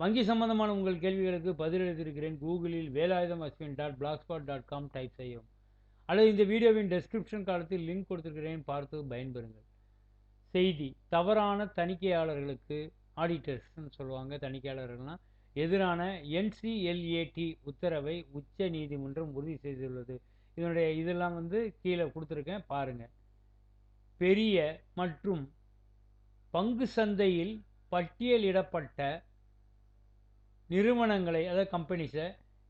வங்கி சம்பந்தமான உங்கள் கேள்விகளுக்கு பதிலளித்திருக்கிறேன். கூகுளில் Velayudham Ashwin dot blogspot dot com type செய்யவும். அல்லது இந்த வீடியோவின் டெஸ்கிரிப்ஷன் காலத்தில் லிங்க் கொடுத்துருக்கிறேன். பார்த்து பயன்பெறுங்கள். செய்தி. தவறான தணிக்கையாளர்களுக்கு ஆடிட்டர்ஸ்னு சொல்லுவாங்க. தணிக்கையாளர்கள்னால் எதிரான என்சிஎல்ஏடி உத்தரவை உச்ச நீதிமன்றம் உறுதி செய்துள்ளது. இதனுடைய இதெல்லாம் வந்து கீழே கொடுத்துருக்கேன். பாருங்கள் பெரிய மற்றும் பங்கு சந்தையில் பட்டியலிடப்பட்ட நிறுவனங்களை அதாவது கம்பெனிஸை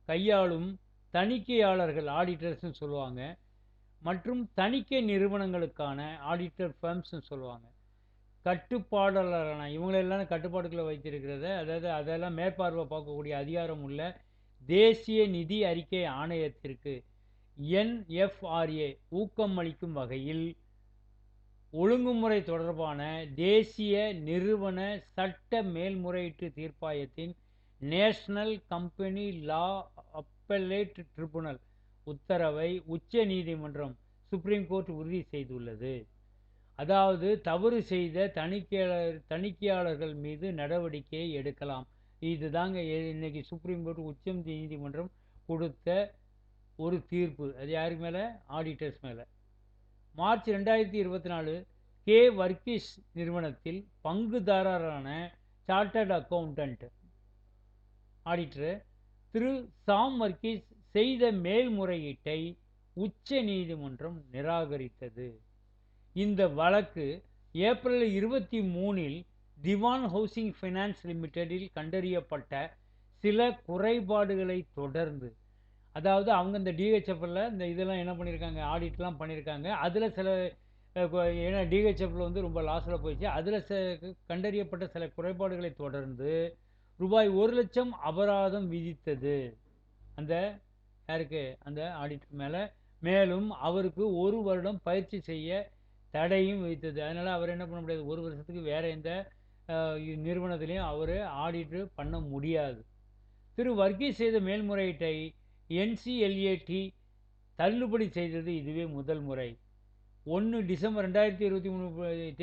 கையாளும் தணிக்கையாளர்கள் ஆடிட்டர்ஸ்னு சொல்லுவாங்க. மற்றும் தணிக்கை நிறுவனங்களுக்கான ஆடிட்டர் ஃபேம்ஸ்னு சொல்லுவாங்க. கட்டுப்பாடாளரான இவங்களெல்லாம் கட்டுப்பாடுகளை வைத்திருக்கிறத அதாவது அதெல்லாம் மேற்பார்வை பார்க்கக்கூடிய அதிகாரம் உள்ள தேசிய நிதி அறிக்கை ஆணையத்திற்கு என்எஃப்ஆர்ஏ ஊக்கம் அளிக்கும் வகையில் ஒழுங்குமுறை தொடர்பான தேசிய நிறுவன சட்ட மேல்முறையீட்டு தீர்ப்பாயத்தின் national company law appellate tribunal உத்தரவை உச்ச நீதிமன்றம் சுப்ரீம் கோர்ட் உறுதி செய்துள்ளது. அதாவது தவறு செய்த தணிக்கையாளர் தணிக்கையாளர்கள் மீது நடவடிக்கை எடுக்கலாம். இதுதாங்க இன்னைக்கு சுப்ரீம் கோர்ட் உச்ச நீதிமன்றம் கொடுத்த ஒரு தீர்ப்பு. அது யாருக்கு மேலே? ஆடிட்டர்ஸ் மேலே. மார்ச் ரெண்டாயிரத்தி இருபத்தி நாலு கே வர்க்கிஸ் நிறுவனத்தில் பங்குதாரரான chartered accountant auditor Thiru Sam Varghese செய்த மேல்முறையீட்டை உச்ச நீதிமன்றம் நிராகரித்தது. இந்த வழக்கு ஏப்ரல் இருபத்தி மூணில் திவான் ஹவுசிங் ஃபைனான்ஸ் லிமிடெடில் கண்டறியப்பட்ட சில குறைபாடுகளை தொடர்ந்து அதாவது அவங்க இந்த டிஹெச்எஃப்ல இந்த இதெல்லாம் என்ன பண்ணியிருக்காங்க ஆடிட்லாம் பண்ணியிருக்காங்க அதில் சில ஏன்னா டிஹெச்எஃப்ல வந்து ரொம்ப லாஸில் போயிடுச்சு அதில் ச கண்டறியப்பட்ட சில குறைபாடுகளை தொடர்ந்து ரூபாய் ஒரு லட்சம் அபராதம் விதித்தது. அந்த யாருக்கு? அந்த ஆடிட்டர் மேலே. மேலும் அவருக்கு ஒரு வருடம் பயிற்சி செய்ய தடையும் விதித்தது. அதனால் அவர் என்ன பண்ண முடியாது? ஒரு வருஷத்துக்கு வேறு எந்த நிறுவனத்திலையும் அவர் ஆடிட்டு பண்ண முடியாது. திரு வர்க்கீஸ் செய்த மேல்முறையீட்டை என்சிஎல்ஏடி தள்ளுபடி செய்தது இதுவே முதல் முறை. ஒன்று டிசம்பர் ரெண்டாயிரத்தி இருபத்தி மூணு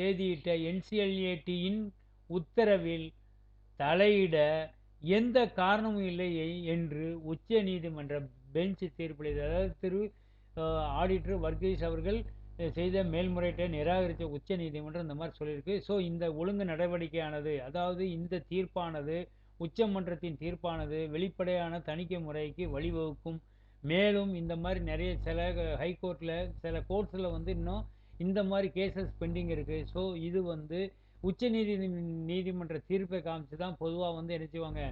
தேதியிட்ட என்சிஎல்ஏடியின் உத்தரவில் தலையிட எந்த காரணமும் இல்லை என்று உச்ச நீதிமன்ற பெஞ்ச் தீர்ப்பளித்தது. அதாவது திரு ஆடிட்டர் வர்கீஸ் அவர்கள் செய்த மேல்முறையீட்டை நிராகரித்த உச்ச நீதிமன்றம் இந்த மாதிரி சொல்லியிருக்கு. ஸோ இந்த ஒழுங்கு நடவடிக்கையானது அதாவது இந்த தீர்ப்பானது உச்சமன்றத்தின் தீர்ப்பானது வெளிப்படையான தணிக்கை முறைக்கு வழிவகுக்கும். மேலும் இந்த மாதிரி நிறைய சில ஹைகோர்ட்டில் சில கோர்ட்ஸில் வந்து இன்னும் இந்த மாதிரி கேசஸ் பெண்டிங் இருக்குது ஸோ இது வந்து உச்ச நீதி நீதிமன்ற தீர்ப்பை காமிச்சு தான் பொதுவாக வந்து என்ன செய்வாங்க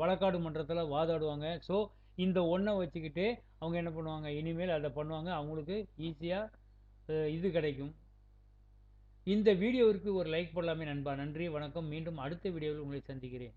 வழக்காடு மன்றத்தில் வாதாடுவாங்க. ஸோ இந்த ஒன்றை வச்சுக்கிட்டு அவங்க என்ன பண்ணுவாங்க இனிமேல் அதை பண்ணுவாங்க. அவங்களுக்கு ஈஸியாக இது கிடைக்கும். இந்த வீடியோவிற்கு ஒரு லைக் போடலாமே நண்பா. நன்றி வணக்கம். மீண்டும் அடுத்த வீடியோவில் உங்களை சந்திக்கிறேன்.